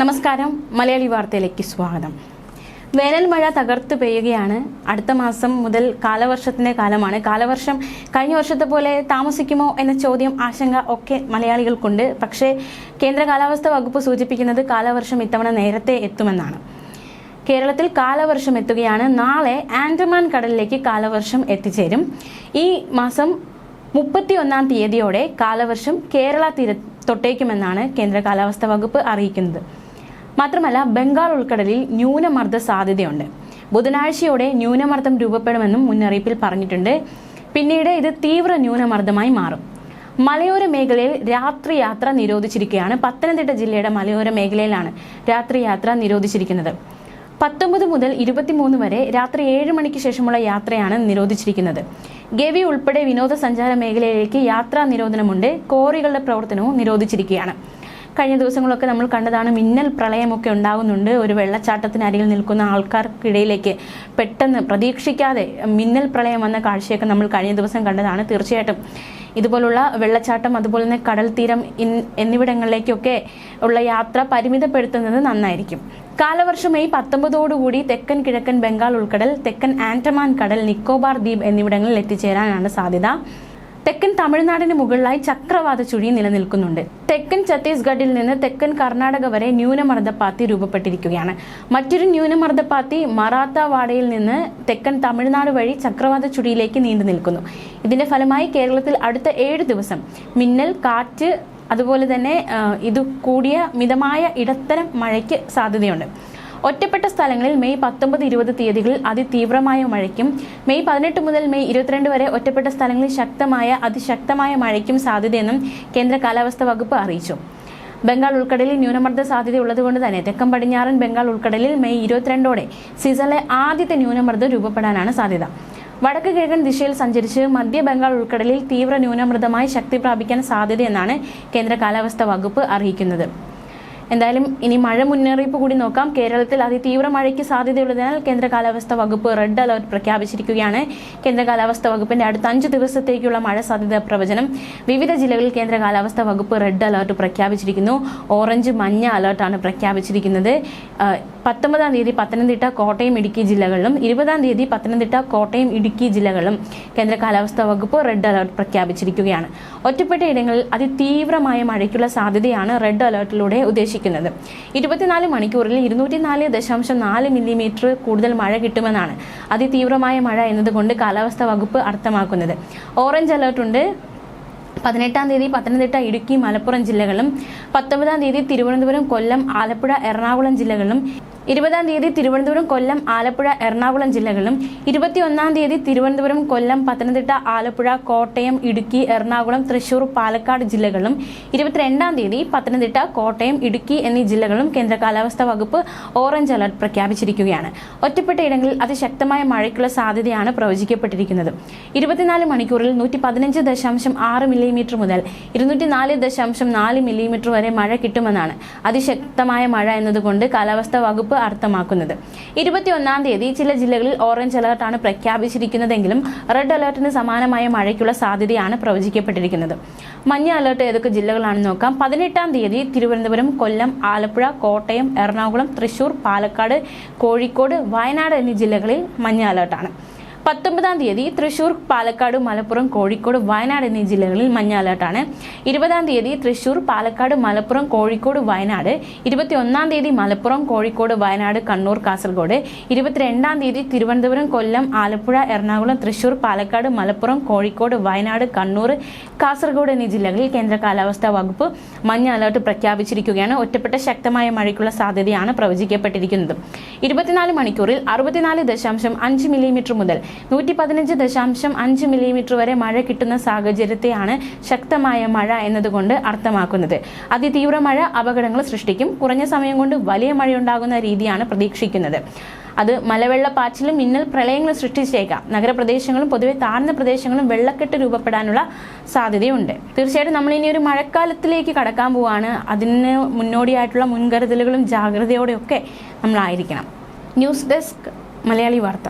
നമസ്കാരം. മലയാളി വാർത്തയിലേക്ക് സ്വാഗതം. വേനൽ മഴ തകർത്ത് പെയ്യുകയാണ്. അടുത്ത മാസം മുതൽ കാലവർഷത്തിന്റെ കാലമാണ്. കാലവർഷം കഴിഞ്ഞ വർഷത്തെ പോലെ താമസിക്കുമോ എന്ന ചോദ്യം ആശങ്ക ഒക്കെ മലയാളികൾക്കുണ്ട്. പക്ഷേ കേന്ദ്ര കാലാവസ്ഥാ വകുപ്പ് സൂചിപ്പിക്കുന്നത് കാലവർഷം ഇത്തവണ നേരത്തെ എത്തുമെന്നാണ്. കേരളത്തിൽ കാലവർഷം എത്തുകയാണ്. നാളെ ആൻഡമാൻ കടലിലേക്ക് കാലവർഷം എത്തിച്ചേരും. ഈ മാസം മുപ്പത്തി ഒന്നാം തീയതിയോടെ കാലവർഷം കേരള തീര തൊട്ടേക്കുമെന്നാണ് കേന്ദ്ര കാലാവസ്ഥാ വകുപ്പ് അറിയിക്കുന്നത്. മാത്രമല്ല ബംഗാൾ ഉൾക്കടലിൽ ന്യൂനമർദ്ദ സാധ്യതയുണ്ട്. ബുധനാഴ്ചയോടെ ന്യൂനമർദ്ദം രൂപപ്പെടുമെന്നും മുന്നറിയിപ്പിൽ പറഞ്ഞിട്ടുണ്ട്. പിന്നീട് ഇത് തീവ്ര ന്യൂനമർദ്ദമായി മാറും. മലയോര മേഖലയിൽ രാത്രി യാത്ര നിരോധിച്ചിരിക്കുകയാണ്. പത്തനംതിട്ട ജില്ലയുടെ മലയോര മേഖലയിലാണ് രാത്രി യാത്ര നിരോധിച്ചിരിക്കുന്നത്. പത്തൊമ്പത് മുതൽ ഇരുപത്തിമൂന്ന് വരെ രാത്രി ഏഴ് മണിക്ക് ശേഷമുള്ള യാത്രയാണ് നിരോധിച്ചിരിക്കുന്നത്. ഗവി ഉൾപ്പെടെ വിനോദസഞ്ചാര മേഖലയിലേക്ക് യാത്രാ നിരോധനമുണ്ട്. കോറികളുടെ പ്രവർത്തനവും നിരോധിച്ചിരിക്കുകയാണ്. കഴിഞ്ഞ ദിവസങ്ങളൊക്കെ നമ്മൾ കണ്ടതാണ് മിന്നൽ പ്രളയമൊക്കെ ഉണ്ടാകുന്നുണ്ട്. ഒരു വെള്ളച്ചാട്ടത്തിനരികിൽ നിൽക്കുന്ന ആൾക്കാർക്കിടയിലേക്ക് പെട്ടെന്ന് പ്രതീക്ഷിക്കാതെ മിന്നൽ പ്രളയം വന്ന കാഴ്ചയൊക്കെ നമ്മൾ കഴിഞ്ഞ ദിവസം കണ്ടതാണ്. തീർച്ചയായിട്ടും ഇതുപോലുള്ള വെള്ളച്ചാട്ടം അതുപോലെ തന്നെ കടൽ തീരം എന്നിവിടങ്ങളിലേക്കൊക്കെ ഉള്ള യാത്ര പരിമിതപ്പെടുത്തുന്നത് നന്നായിരിക്കും. കാലവർഷം മെയ് പത്തൊമ്പതോടുകൂടി തെക്കൻ കിഴക്കൻ ബംഗാൾ ഉൾക്കടൽ തെക്കൻ ആൻഡമാൻ കടൽ നിക്കോബാർ ദ്വീപ് എന്നിവിടങ്ങളിൽ എത്തിച്ചേരാനാണ് സാധ്യത. തെക്കൻ തമിഴ്നാടിന് മുകളിലായി ചക്രവാത ചുഴി നിലനിൽക്കുന്നുണ്ട്. തെക്കൻ ഛത്തീസ്ഗഡിൽ നിന്ന് തെക്കൻ കർണാടക വരെ ന്യൂനമർദ്ദപ്പാത്തി രൂപപ്പെട്ടിരിക്കുകയാണ്. മറ്റൊരു ന്യൂനമർദ്ദപ്പാത്തി മറാത്താവാഡയിൽ നിന്ന് തെക്കൻ തമിഴ്നാട് വഴി ചക്രവാത ചുഴിയിലേക്ക് നീണ്ടു നിൽക്കുന്നു. ഇതിന്റെ ഫലമായി കേരളത്തിൽ അടുത്ത ഏഴ് ദിവസം മിന്നൽ കാറ്റ് അതുപോലെ തന്നെ ഇത് കൂടിയ മിതമായ ഇടത്തരം മഴയ്ക്ക് സാധ്യതയുണ്ട്. ഒറ്റപ്പെട്ട സ്ഥലങ്ങളിൽ മെയ് പത്തൊമ്പത് ഇരുപത് തീയതികളിൽ അതിതീവ്രമായ മഴയ്ക്കും മെയ് പതിനെട്ട് മുതൽ മെയ് ഇരുപത്തിരണ്ട് വരെ ഒറ്റപ്പെട്ട സ്ഥലങ്ങളിൽ ശക്തമായ അതിശക്തമായ മഴയ്ക്കും സാധ്യതയെന്നും കേന്ദ്ര കാലാവസ്ഥാ വകുപ്പ് അറിയിച്ചു. ബംഗാൾ ഉൾക്കടലിൽ ന്യൂനമർദ്ദ സാധ്യതയുള്ളതുകൊണ്ട് തന്നെ തെക്കൻ പടിഞ്ഞാറൻ ബംഗാൾ ഉൾക്കടലിൽ മെയ് ഇരുപത്തിരണ്ടോടെ സീസണിലെ ആദ്യത്തെ ന്യൂനമർദ്ദം രൂപപ്പെടാനാണ് സാധ്യത. വടക്ക് കിഴക്കൻ ദിശയിൽ സഞ്ചരിച്ച് മധ്യ ബംഗാൾ ഉൾക്കടലിൽ തീവ്ര ന്യൂനമർദ്ദമായി ശക്തി പ്രാപിക്കാൻ സാധ്യതയെന്നാണ് കേന്ദ്ര കാലാവസ്ഥാ വകുപ്പ് അറിയിക്കുന്നത്. എന്തായാലും ഇനി മഴ മുന്നറിയിപ്പ് കൂടി നോക്കാം. കേരളത്തിൽ അതിതീവ്ര മഴയ്ക്ക് സാധ്യതയുള്ളതിനാൽ കേന്ദ്ര കാലാവസ്ഥാ വകുപ്പ് റെഡ് അലർട്ട് പ്രഖ്യാപിച്ചിരിക്കുകയാണ്. കേന്ദ്ര കാലാവസ്ഥാ വകുപ്പിന്റെ അടുത്ത അഞ്ച് ദിവസത്തേക്കുള്ള മഴ സാധ്യത പ്രവചനം വിവിധ ജില്ലകളിൽ കേന്ദ്ര കാലാവസ്ഥാ വകുപ്പ് റെഡ് അലർട്ട് പ്രഖ്യാപിച്ചിരിക്കുന്നു. ഓറഞ്ച് മഞ്ഞ അലർട്ടാണ് പ്രഖ്യാപിച്ചിരിക്കുന്നത്. പത്തൊമ്പതാം തീയതി പത്തനംതിട്ട കോട്ടയം ഇടുക്കി ജില്ലകളിലും ഇരുപതാം തീയതി പത്തനംതിട്ട കോട്ടയം ഇടുക്കി ജില്ലകളിലും കേന്ദ്ര കാലാവസ്ഥാ വകുപ്പ് റെഡ് അലർട്ട് പ്രഖ്യാപിച്ചിരിക്കുകയാണ്. ഒറ്റപ്പെട്ട ഇടങ്ങളിൽ അതിതീവ്രമായ മഴയ്ക്കുള്ള സാധ്യതയാണ് റെഡ് അലർട്ടിലൂടെ ഉദ്ദേശിക്കുന്നത്. ഇരുപത്തിനാല് മണിക്കൂറിൽ ഇരുന്നൂറ്റി നാല് ദശാംശം നാല് മില്ലിമീറ്റർ കൂടുതൽ മഴ കിട്ടുമെന്നാണ് അതിതീവ്രമായ മഴ എന്നതുകൊണ്ട് കാലാവസ്ഥാ വകുപ്പ് അർത്ഥമാക്കുന്നത്. ഓറഞ്ച് അലർട്ടുണ്ട് പതിനെട്ടാം തീയതി പത്തനംതിട്ട ഇടുക്കി മലപ്പുറം ജില്ലകളും പത്തൊമ്പതാം തീയതി തിരുവനന്തപുരം കൊല്ലം ആലപ്പുഴ എറണാകുളം ജില്ലകളിലും ഇരുപതാം തീയതി തിരുവനന്തപുരം കൊല്ലം ആലപ്പുഴ എറണാകുളം ജില്ലകളിലും ഇരുപത്തിയൊന്നാം തീയതി തിരുവനന്തപുരം കൊല്ലം പത്തനംതിട്ട ആലപ്പുഴ കോട്ടയം ഇടുക്കി എറണാകുളം തൃശൂർ പാലക്കാട് ജില്ലകളിലും ഇരുപത്തിരണ്ടാം തീയതി പത്തനംതിട്ട കോട്ടയം ഇടുക്കി എന്നീ ജില്ലകളിലും കേന്ദ്ര കാലാവസ്ഥാ വകുപ്പ് ഓറഞ്ച് അലർട്ട് പ്രഖ്യാപിച്ചിരിക്കുകയാണ്. ഒറ്റപ്പെട്ട ഇടങ്ങളിൽ അതിശക്തമായ മഴയ്ക്കുള്ള സാധ്യതയാണ് പ്രവചിക്കപ്പെട്ടിരിക്കുന്നത്. ഇരുപത്തിനാല് മണിക്കൂറിൽ നൂറ്റി പതിനഞ്ച് ദശാംശം ആറ് മില്ലിമീറ്റർ മുതൽ ഇരുന്നൂറ്റി നാല് ദശാംശം നാല് മില്ലിമീറ്റർ വരെ മഴ കിട്ടുമെന്നാണ്. അതിശക്തമായ മഴ എന്നതുകൊണ്ട് കാലാവസ്ഥാ വകുപ്പ് അർത്ഥമാക്കുന്നത്. ഇരുപത്തിയൊന്നാം തീയതി ചില ജില്ലകളിൽ ഓറഞ്ച് അലർട്ടാണ് പ്രഖ്യാപിച്ചിരിക്കുന്നതെങ്കിലും റെഡ് അലർട്ടിന് സമാനമായ മഴയ്ക്കുള്ള സാധ്യതയാണ് പ്രവചിക്കപ്പെട്ടിരിക്കുന്നത്. മഞ്ഞ അലർട്ട് ഏതൊക്കെ ജില്ലകളാണെന്ന് നോക്കാം. പതിനെട്ടാം തീയതി തിരുവനന്തപുരം കൊല്ലം ആലപ്പുഴ കോട്ടയം എറണാകുളം തൃശൂർ പാലക്കാട് കോഴിക്കോട് വയനാട് എന്നീ ജില്ലകളിൽ മഞ്ഞ അലർട്ടാണ്. പത്തൊമ്പതാം തീയതി തൃശൂർ പാലക്കാട് മലപ്പുറം കോഴിക്കോട് വയനാട് എന്നീ ജില്ലകളിൽ മഞ്ഞ അലർട്ടാണ് ഇരുപതാം തീയതി തൃശൂർ പാലക്കാട് മലപ്പുറം കോഴിക്കോട് വയനാട്. ഇരുപത്തിയൊന്നാം തീയതി മലപ്പുറം കോഴിക്കോട് വയനാട് കണ്ണൂർ കാസർഗോഡ്. ഇരുപത്തിരണ്ടാം തീയതി തിരുവനന്തപുരം കൊല്ലം ആലപ്പുഴ എറണാകുളം തൃശൂർ പാലക്കാട് മലപ്പുറം കോഴിക്കോട് വയനാട് കണ്ണൂർ കാസർഗോഡ് എന്നീ ജില്ലകളിൽ കേന്ദ്ര കാലാവസ്ഥാ വകുപ്പ് മഞ്ഞ അലർട്ട് പ്രഖ്യാപിച്ചിരിക്കുകയാണ്. ഒറ്റപ്പെട്ട ശക്തമായ മഴയ്ക്കുള്ള സാധ്യതയാണ് പ്രവചിക്കപ്പെട്ടിരിക്കുന്നത്. ഇരുപത്തിനാല് മണിക്കൂറിൽ അറുപത്തിനാല് ദശാംശം അഞ്ച് മില്ലിമീറ്റർ മുതൽ നൂറ്റി പതിനഞ്ച് ദശാംശം അഞ്ച് മില്ലിമീറ്റർ വരെ മഴ കിട്ടുന്ന സാഹചര്യത്തെയാണ് ശക്തമായ മഴ എന്നതുകൊണ്ട് അർത്ഥമാക്കുന്നത്. അതിതീവ്ര മഴ അപകടങ്ങൾ സൃഷ്ടിക്കും. കുറഞ്ഞ സമയം കൊണ്ട് വലിയ മഴയുണ്ടാകുന്ന രീതിയാണ് പ്രതീക്ഷിക്കുന്നത്. അത് മലവെള്ളപ്പാച്ചിലും മിന്നൽ പ്രളയങ്ങളും സൃഷ്ടിച്ചേക്കാം. നഗരപ്രദേശങ്ങളും പൊതുവെ താഴ്ന്ന പ്രദേശങ്ങളും വെള്ളക്കെട്ട് രൂപപ്പെടാനുള്ള സാധ്യതയുണ്ട്. തീർച്ചയായിട്ടും നമ്മൾ ഇനി ഒരു മഴക്കാലത്തിലേക്ക് കടക്കാൻ പോവാണ്. അതിന് മുന്നോടിയായിട്ടുള്ള മുൻകരുതലുകളും ജാഗ്രതയോടെയൊക്കെ നമ്മളായിരിക്കണം. ന്യൂസ് ഡെസ്ക് മലയാളി വാർത്ത.